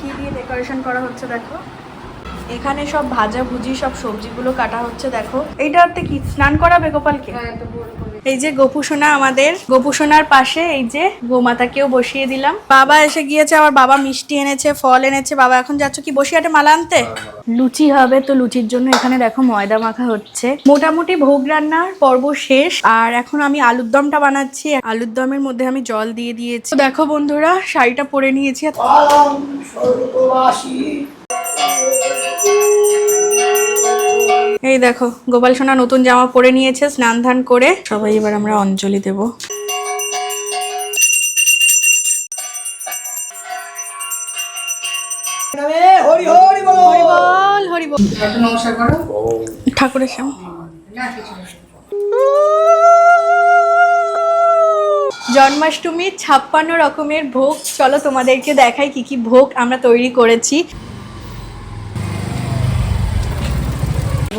কি দিয়ে ডেকোরেশন করা হচ্ছে, দেখো। এখানে সব ভাজা ভুজি সব সবজিগুলো কাটা হচ্ছে, দেখো। এইটাতে কি, স্নান করাবে গোপালকে? এই যে গোপুসোনা আমাদের গোপুসোনার পাশে এই যে গোমাতাকেও বসিয়ে দিলাম। বাবা এসে গিয়েছে আমার বাবা মিষ্টি এনেছে ফল এনেছে। বাবা এখন যাচ্ছ কি বসিয়াটে মালা আনতে? লুচি হবে তো লুচির জন্য এখানে দেখো ময়দা মাখা হচ্ছে। মোটামুটি ভোগ রান্নার পর্ব শেষ আর এখন আমি আলুর দমটা বানাচ্ছি। আলুর দমের মধ্যে আমি জল দিয়ে দিয়েছি। দেখো বন্ধুরা শাড়িটা পরে নিয়েছি। এই দেখো, গোপাল সোনা নতুন জামা পরে নিয়েছে, স্নান ধান করে। সবাই এবার আমরা অঞ্জলি দেব। ঠাকুরের জন্মাষ্টমী ছাপ্পান্ন রকমের ভোগ। চলো তোমাদেরকে দেখাই কি কি ভোগ আমরা তৈরি করেছি।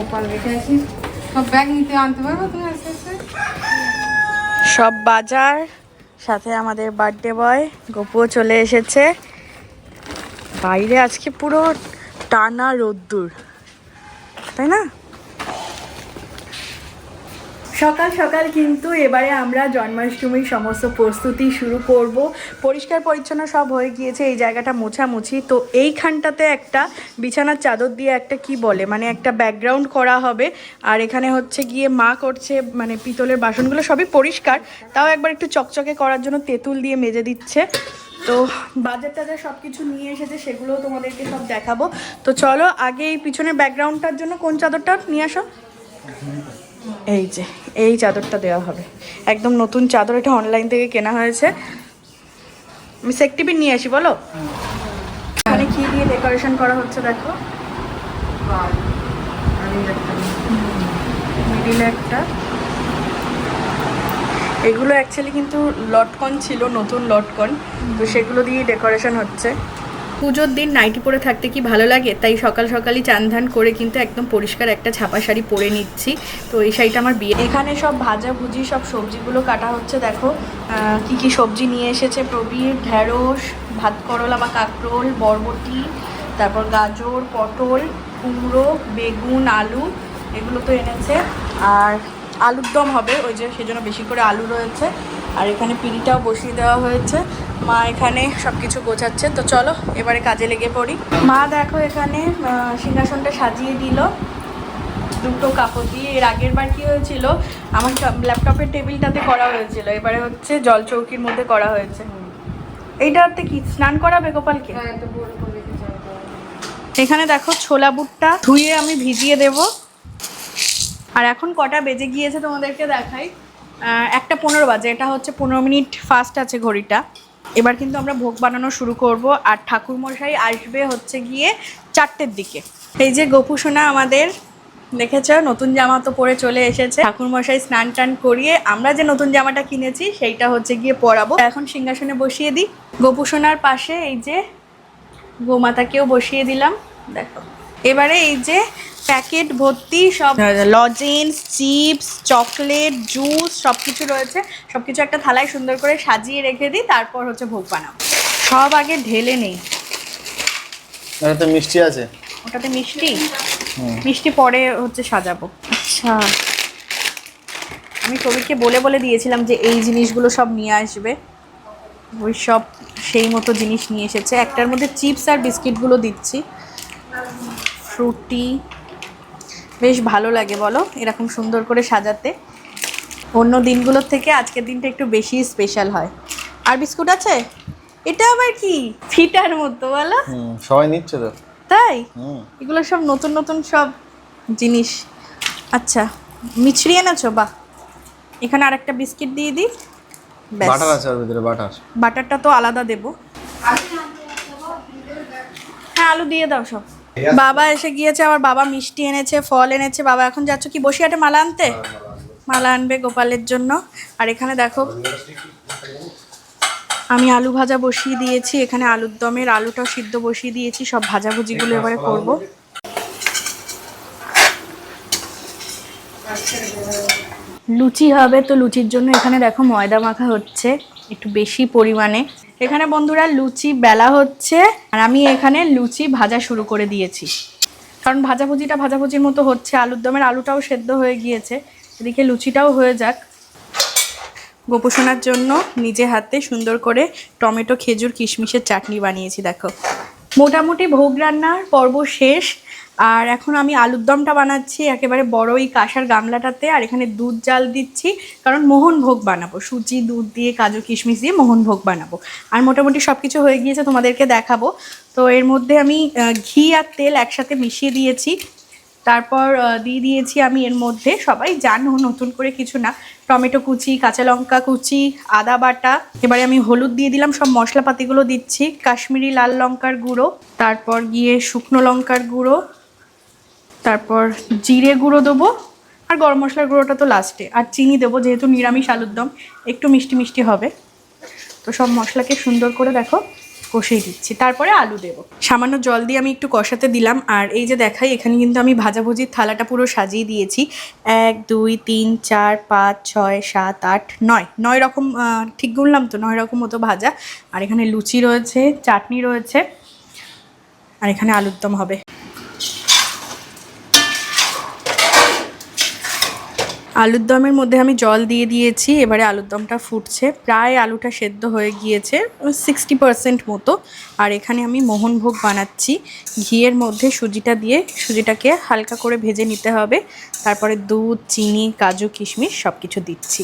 সব সব বাজার, সাথে আমাদের বার্থডে বয় গপুও চলে এসেছে। বাইরে আজকে পুরো টানা রোদ্দুর, তাই না? সকাল সকাল কিন্তু এবারে আমরা জন্মাষ্টমীর সমস্ত প্রস্তুতি শুরু করব। পরিষ্কার পরিচ্ছন্ন সব হয়ে গিয়েছে, এই জায়গাটা মোছামুছি। তো এইখানটাতে একটা বিছানার চাদর দিয়ে একটা কি বলে মানে একটা ব্যাকগ্রাউন্ড করা হবে। আর এখানে হচ্ছে গিয়ে মা করছে মানে পিতলের বাসনগুলো সবই পরিষ্কার। তাও একবার একটু চকচকে করার জন্য তেঁতুল দিয়ে মেজে দিচ্ছে। তো বাজার টাজার সব কিছু নিয়ে এসেছে, সেগুলোও তোমাদেরকে সব দেখাবো। তো চলো আগে এই পিছনের ব্যাকগ্রাউন্ডটার জন্য কোন চাদরটা নিয়ে আসো? এই যে, এই চাদরটা দেওয়া হবে। একদম নতুন চাদর, এটা অনলাইন থেকে কেনা হয়েছে। আমি সেকটিভি নিয়ে আসি, বলো? এখানে কি দিয়ে ডেকোরেশন করা হচ্ছে দেখো? মিডিলে একটা। এগুলো অ্যাকচুয়ালি কিন্তু লটকন ছিল, নতুন লটকন। তো সেগুলো দিয়ে ডেকোরেশন হচ্ছে। পুজোর দিন নাইটি পরে থাকতে কি ভালো লাগে? তাই সকাল সকালই চান ধান করে কিন্তু একদম পরিষ্কার একটা ছাপা শাড়ি পরে নিচ্ছি। তো এই শাড়িটা আমার বিয়ে এখানে সব ভাজা ভুজি, সব সবজিগুলো কাটা হচ্ছে, দেখো। কি কি সবজি নিয়ে এসেছে? প্রবীর ঢ্যাঁড়স ভাত করলা বা কাঁকরোল, বরবটি, তারপর গাজর, পটল, কুমড়ো, বেগুন, আলু, এগুলো তো এনেছে। আর আলুর দম হবে, ওই যে সেজন্য বেশি করে আলু রয়েছে। আর এখানে পিড়িটাও বসিয়ে দেওয়া হয়েছে। মা এখানে সব কিছু গোছাচ্ছে। তো চলো এবারে কাজে লেগে পড়ি। মা দেখো এখানে সিংহাসনটা সাজিয়ে দিল। দুটো কাপড় দিয়ে। এর আগের বার কি হয়েছিল? আমার ল্যাপটপের টেবিলটাতে করা হয়েছিল। এবারে হচ্ছে জল চৌকির মধ্যে করা হয়েছে। এইটাতে কি? স্নান করাবে গোপালকে? হ্যাঁ এখানে দেখো ছোলা বুটটা ধুয়ে আমি ভিজিয়ে দেব। আর এখন কটা বেজে গিয়েছে তোমাদেরকে দেখাই। একটা পনেরো বাজে। এটা হচ্ছে পনেরো মিনিট ফাস্ট আছে ঘড়িটা। এবার কিন্তু আমরা ভোগ বানানো শুরু করব আর ঠাকুরমশাই আসবে হচ্ছে গিয়ে চারটের দিকে। এই যে গোপুসোনা আমাদের, দেখেছ? নতুন জামা তো পরে চলে এসেছে। ঠাকুরমশাই স্নান টান করিয়ে আমরা যে নতুন জামাটা কিনেছি, সেইটা হচ্ছে গিয়ে পরাবো। এখন সিংহাসনে বসিয়ে দিই। গোপুসোনার পাশে এই যে গোমাতাকেও বসিয়ে দিলাম। দেখো। এবারে এই যে প্যাকেট ভর্তি সব লজেন্স চিপস চকলেট জুস সব কিছু রয়েছে। সব কিছু একটা থালায় সুন্দর করে সাজিয়ে রেখে দিই তারপর হচ্ছে ভোগ বানাবো। সব আগে ঢেলে নেই। তো মিষ্টি আছে? ওটাতে মিষ্টি? মিষ্টি পরে হচ্ছে সাজাবো। আচ্ছা। আমি কবিকে বলে বলে দিয়েছিলাম যে এই জিনিসগুলো সব নিয়ে আসবে। ওই সব সেই মতো জিনিস নিয়ে এসেছে। একটার মধ্যে চিপস আর বিস্কিটগুলো দিচ্ছি। ফ্রুটি বেশ ভালো লাগে বলো? এরকম সুন্দর করে সাজাতে। অন্য দিনগুলোর থেকে আজকের দিনটা একটু বেশি স্পেশাল হয়। আর বিস্কুট আছে? এটা আবার কি? ফিটার মতো বলো। হুম সবাই নিচ্ছে তো। তাই? এগুলো সব নতুন নতুন সব জিনিস। আচ্ছা মিছরি এনেছো? বাহ। এখানে আরেকটা বিস্কিট দিয়ে দিই। বাটার আছে ভিতরে বাটার। বাটারটা তো আলাদা দেব। হ্যাঁ আলু দিয়ে দাও সব। বাবা এসে গিয়েছে আমার বাবা মিষ্টি এনেছে ফল এনেছে। বাবা এখন যাচ্ছ কি বসিয়াটে মালা আনতে? মালা আনবে। গোপালের জন্য। আর এখানে দেখো আমি আলু ভাজা বসিয়ে দিয়েছি এখানে আলুর দমের আলুটাও সিদ্ধ বসিয়ে দিয়েছি সব ভাজাভুজিগুলো এবারে করব। লুচি হবে তো লুচির জন্য এখানে দেখো ময়দা মাখা হচ্ছে একটু বেশি পরিমাণে। এখানে বন্ধুরা লুচি বেলা হচ্ছে, আর আমি এখানে লুচি ভাজা শুরু করে দিয়েছি। কারণ ভাজাভুজিটা ভাজাভুজির মতো হচ্ছে, আলুর দমের আলুটাও সেদ্ধ হয়ে গিয়েছে, এদিকে লুচিটাও হয়ে যাক। গোপোষণার জন্য নিজে হাতে সুন্দর করে টমেটো, খেজুর, কিশমিশের চাটনি বানিয়েছি, দেখো। মোটামুটি ভোগ রান্নার পর্ব শেষ। আর এখন আমি আলুর দমটা বানাচ্ছি, একেবারে বড় এই কাঁসার গামলাটাতে। আর এখানে দুধ জাল দিচ্ছি, কারণ মোহন ভোগ বানাবো। সুজি, দুধ দিয়ে, কাজু, কিশমিশ দিয়ে মোহন ভোগ বানাবো। আর মোটামুটি সব কিছু হয়ে গিয়েছে, তোমাদেরকে দেখাবো। তো এর মধ্যে আমি ঘি আর তেল একসাথে মিশিয়ে দিয়েছি। তারপর দিয়ে দিয়েছি আমি এর মধ্যে। সবাই জানো, নতুন করে কিছু না। টমেটো কুচি, কাঁচা লঙ্কা কুচি, আদা বাটা। এবারে আমি হলুদ দিয়ে দিলাম, সব মশলাপাতিগুলো দিচ্ছি। কাশ্মীরি লাল লঙ্কার গুঁড়ো, তারপর গিয়ে শুকনো লঙ্কার গুঁড়ো, তারপর জিরে গুঁড়ো দেবো। আর গরম মশলার গুঁড়োটা তো লাস্টে আর চিনি দেবো, যেহেতু নিরামিষ আলুর দম একটু মিষ্টি মিষ্টি হবে। তো সব মশলাকে সুন্দর করে দেখো। কষিয়ে দিচ্ছি, তারপরে আলু দেব। সামান্য জল দিয়ে আমি একটু কষাতে দিলাম, আর এই যে দেখাই, এখানে কিন্তু আমি ভাজাভুজির থালাটা পুরো সাজিয়ে দিয়েছি। এক, দুই, তিন, চার, পাঁচ, ছয়, সাত, আট, নয়। নয় রকম ঠিক গুনলাম তো, নয় রকম মতো ভাজা। আর এখানে লুচি রয়েছে, চাটনি রয়েছে, আর এখানে আলুর দম হবে। আলুর দমের মধ্যে আমি জল দিয়ে দিয়েছি, এবারে আলুর দমটা ফুটছে। প্রায় আলুটা সেদ্ধ হয়ে গিয়েছে সিক্সটি পারসেন্ট মতো। আর এখানে আমি মোহনভোগ বানাচ্ছি। ঘিয়ের মধ্যে সুজিটা দিয়ে, সুজিটাকে হালকা করে ভেজে নিতে হবে। তারপরে দুধ, চিনি, কাজু, কিশমিশ সব কিছু দিচ্ছি।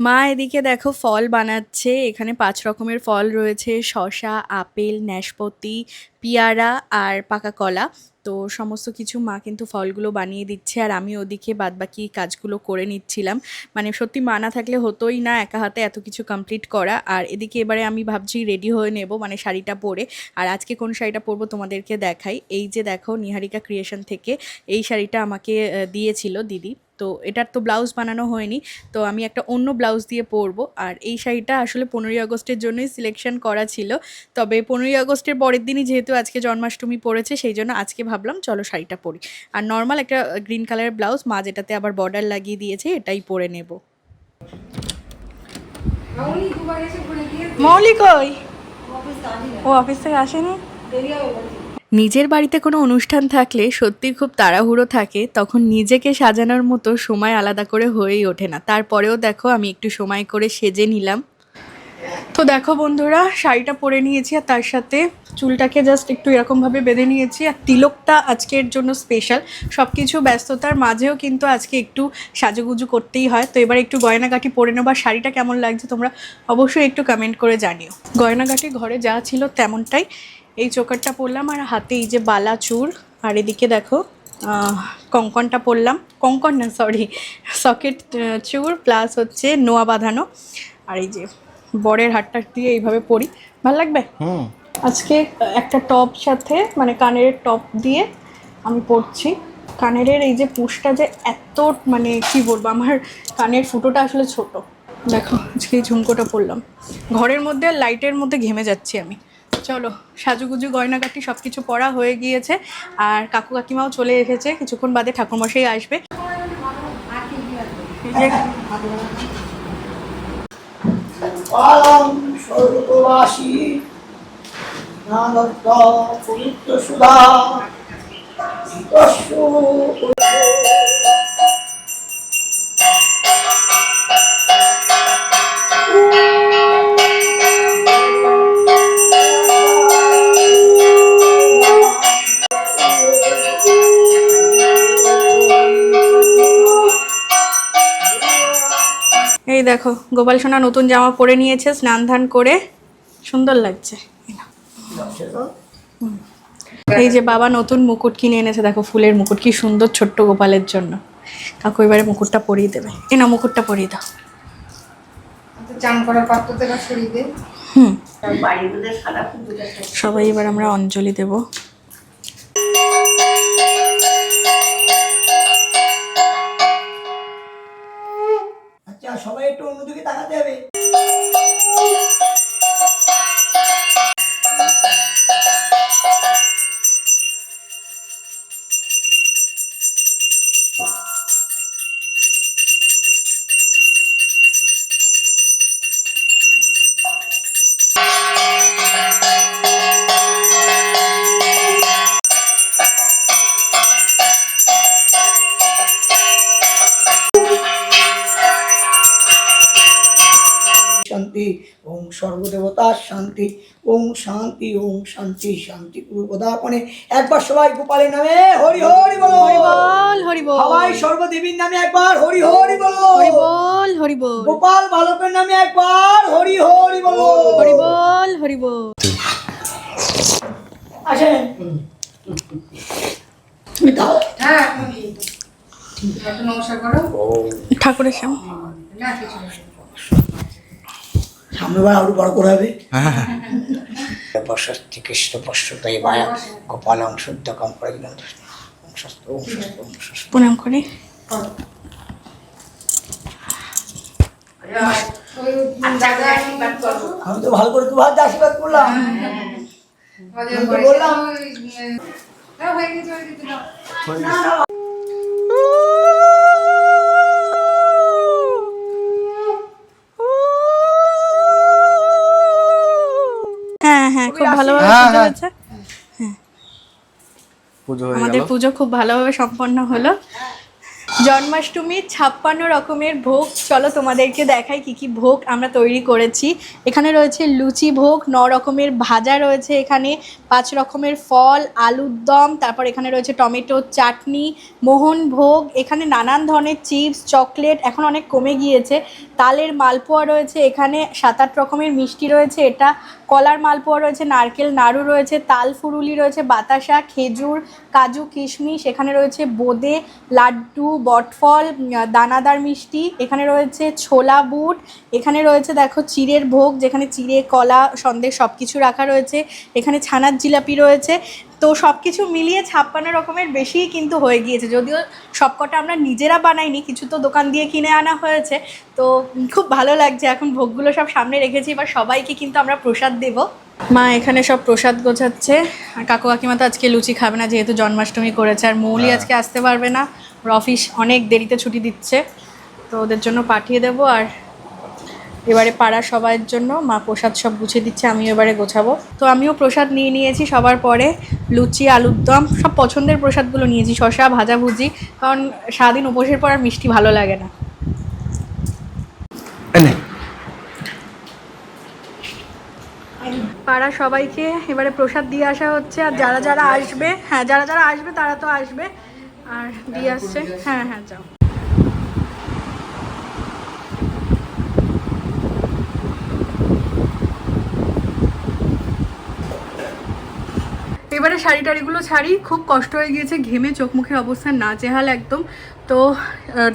মা এদিকে দেখো ফল বানাচ্ছে। এখানে পাঁচ রকমের ফল রয়েছে। শসা, আপেল নাশপাতি পিয়ারা আর পাকা কলা। তো সমস্ত কিছু মা কিন্তু ফলগুলো বানিয়ে দিচ্ছে আর আমি ওদিকে বাদবাকি কাজগুলো করে নিচ্ছিলাম। মানে সত্যি মা না থাকলে হতোই না একা হাতে এত কিছু কমপ্লিট করা। আর এদিকে এবারে আমি ভাবছি রেডি হয়ে নেব মানে শাড়িটা পরে। আর আজকে কোন শাড়িটা পরবো তোমাদেরকে দেখাই। এই যে দেখো নিহারিকা ক্রিয়েশন থেকে এই শাড়িটা আমাকে দিয়েছিল দিদি। তো এটার তো ব্লাউজ বানানো হয়নি। তো আমি একটা অন্য ব্লাউজ দিয়ে পরবো। আর এই শাড়িটা আসলে পনেরোই আগস্টের জন্যই সিলেকশন করা ছিল। তবে পনেরোই আগস্টের পরের দিনই যেহেতু আজকে জন্মাষ্টমী পড়েছে সেই জন্য আজকে ভাবলাম চলো শাড়িটা পরি। আর নর্মাল একটা গ্রিন কালারের ব্লাউজ মা যেটাতে আবার বর্ডার লাগিয়ে দিয়েছে এটাই পরে নেব। মামনি দুবার এসে ঘুরে গিয়ে মৌলি কই? ও অফিস থেকে আসেনি? নিজের বাড়িতে কোনো অনুষ্ঠান থাকলে সত্যি খুব তাড়াহুড়ো থাকে, তখন নিজেকে সাজানোর মতো সময় আলাদা করে হয়েই ওঠে না। তারপরেও দেখো আমি একটু সময় করে সেজে নিলাম। তো দেখো বন্ধুরা, শাড়িটা পরে নিয়েছি আর তার সাথে চুলটাকে জাস্ট একটু এরকমভাবে বেঁধে নিয়েছি আর তিলকটা আজকের জন্য স্পেশাল সব কিছু ব্যস্ততার মাঝেও কিন্তু আজকে একটু সাজুগুজু করতেই হয়। তো এবার একটু গয়নাগাটি পরে নেব। শাড়িটা কেমন লাগছে তোমরা অবশ্যই একটু কমেন্ট করে জানিও। গয়নাগাটি ঘরে যা ছিল তেমনটাই। এই চোকারটা পরলাম আর হাতে এই যে বালা চুর আর এদিকে দেখো কঙ্কনটা পরলাম। কঙ্কন না সরি সকেট চুর প্লাস হচ্ছে নোয়া বাঁধানো। আর এই যে বরের হাটটা দিয়ে এইভাবে পরি। ভালো লাগবে? হুম। আজকে একটা টপ সাথে মানে কানের টপ দিয়ে আমি পরছি। কানের এই যে পুশটা যে এত মানে কি বলব আমার কানের ফুটোটা আসলে ছোট। দেখো আজকে এই ঝুমকোটা পরলাম। ঘরের মধ্যে আর লাইটের মধ্যে ঘেমে যাচ্ছি আমি। চলো, সাজুগুজু, গয়নাগাটি সব কিছু পরা হয়ে গিয়েছে। আর কাকু কাকিমাও চলে এসেছে, কিছুক্ষণ বাদে ঠাকুরমশাই আসবে। সুধা দেখো গোপাল সোনা নতুন জামা পরে নিয়েছে স্নান ধান করে। সুন্দর লাগছে। এই যে বাবা নতুন মুকুট কিনে এনেছে দেখো ফুলের মুকুট কি সুন্দর ছোট্ট গোপালের জন্য। কাকু এবারে মুকুটটা পরিয়ে দেবে। এই না মুকুটটা পরিয়ে দাও। হুম। সবাই এবার আমরা অঞ্জলি দেব। আচ্ছা সবাই একটু অন্যদিকে তাকাতে হবে। তার শান্তি ওং শান্তি ওং শান্তি শান্তি গুরু পদার্পণে একবার সবাই গোপালের নামে হরি হরি বলো। হরিবল হরিবল সবাই সর্বদেবীর নামে একবার হরি হরি বলো। হরিবল হরিবল গোপাল বালকের নামে একবার হরি হরি বলো। হরিবল হরিবল আসেন। তুমি দাও। হ্যাঁ নমস্কার করো। ঠাকুরের সামনে। না কিছু না। সামনে বার আরও বড় করে হবে বসস্তি কৃষ্ণ পশ্যতাই মায়া গোপালং প্রজ্ঞান প্রণাম করি ওই দাদা আমি তো ভালো করে হাত দিয়ে আশীর্বাদ করলাম তো বললাম। তো ওই, উম, দাও, হয়ে গেছে হয়ে গেছে দাও। হ্যাঁ হ্যাঁ খুব ভালোভাবে হ্যাঁ, পুজো হ্যাঁ। হয়েছে? আমাদের পুজো খুব ভালোভাবে সম্পন্ন হলো। জন্মাষ্টমীর ছাপ্পান্ন রকমের ভোগ। চলো তোমাদেরকে দেখাই কি কি ভোগ আমরা তৈরি করেছি। এখানে রয়েছে লুচি ভোগ, ন রকমের ভাজা রয়েছে এখানে, পাঁচ রকমের ফল, আলুর দম, তারপর এখানে রয়েছে টমেটো চাটনি, মোহন ভোগ, এখানে নানান ধরনের চিপস, চকলেট, এখন অনেক কমে গিয়েছে। তালের মালপোয়া রয়েছে এখানে, সাত আট রকমের মিষ্টি রয়েছে এটা। কলার মালপোয়া রয়েছে, নারকেল, নাড়ু রয়েছে, তাল ফুরুলি রয়েছে, বাতাসা, খেজুর, কাজু, কিশমিশ, এখানে রয়েছে বোঁদে, লাড্ডু বটফল দানাদার মিষ্টি এখানে রয়েছে ছোলা বুট এখানে রয়েছে দেখো চিড়ের ভোগ যেখানে চিড়ে কলা সন্দেশ সব কিছু রাখা রয়েছে এখানে ছানার জিলাপি রয়েছে। তো সব কিছু মিলিয়ে ছাপ্পান্ন রকমের বেশি কিন্তু হয়ে গিয়েছে। যদিও সবকটা আমরা নিজেরা বানাইনি কিছু তো দোকান দিয়ে কিনে আনা হয়েছে। তো খুব ভালো লাগছে এখন ভোগগুলো সব সামনে রেখেছি এবার সবাইকে কিন্তু আমরা প্রসাদ দেব। মা এখানে সব প্রসাদ গোছাচ্ছে। আর কাকু কাকিমা তো আজকে লুচি খাবে না যেহেতু জন্মাষ্টমী করেছে আর মৌলি আজকে আসতে পারবে না। ওর অফিস অনেক দেরিতে ছুটি দিচ্ছে তো ওদের জন্য পাঠিয়ে দেবো আর এবারে পাড়া সবার জন্য মা প্রসাদ সব গুছিয়ে দিচ্ছে আমিও এবারে গোছাবো। তো আমিও প্রসাদ নিয়ে নিয়েছি সবার পরে লুচি আলুর দম সব পছন্দের প্রসাদগুলো নিয়েছি শশা ভাজাভুজি কারণ সারাদিন উপোসের পর আর মিষ্টি ভালো লাগে না। পাড়া সবাইকে এবারে প্রসাদ দিয়ে আসা হচ্ছে আর যারা যারা আসবে হ্যাঁ যারা যারা আসবে তারা তো আসবে আর দিয়ে আসছে। হ্যাঁ হ্যাঁ যাও। এবারে শাড়ি টাড়িগুলো ছাড়ি, খুব কষ্ট হয়ে গিয়েছে, ঘেমে চোখ মুখের অবস্থা না চেহাল একদম। তো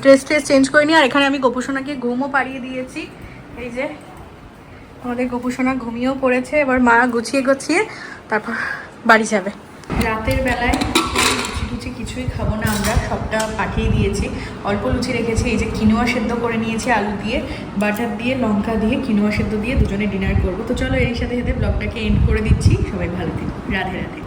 ড্রেস ট্রেস চেঞ্জ করে নিই আর এখানে আমি গোপুসোনাকে ঘুমও পাড়িয়ে দিয়েছি। এই যে, আমাদের গোপুসোনা ঘুমিয়েও পড়েছে, এবার মা গুছিয়ে গুছিয়ে তারপর বাড়ি যাবে। রাতের বেলায় কিছুই খাব না আমরা, সবটা পাঠিয়ে দিয়েছি। অল্প লুচি রেখেছি, এই যে কিনোয়া সেদ্ধ করে নিয়েছি আলু দিয়ে, বাটার দিয়ে, লঙ্কা দিয়ে, কিনোয়া সেদ্ধ দিয়ে দুজনে ডিনার করব। তো চলো এর সাথে সাথে ব্লগটাকে এন্ড করে দিচ্ছি। সবাই ভালো দিন রাধে রাধে।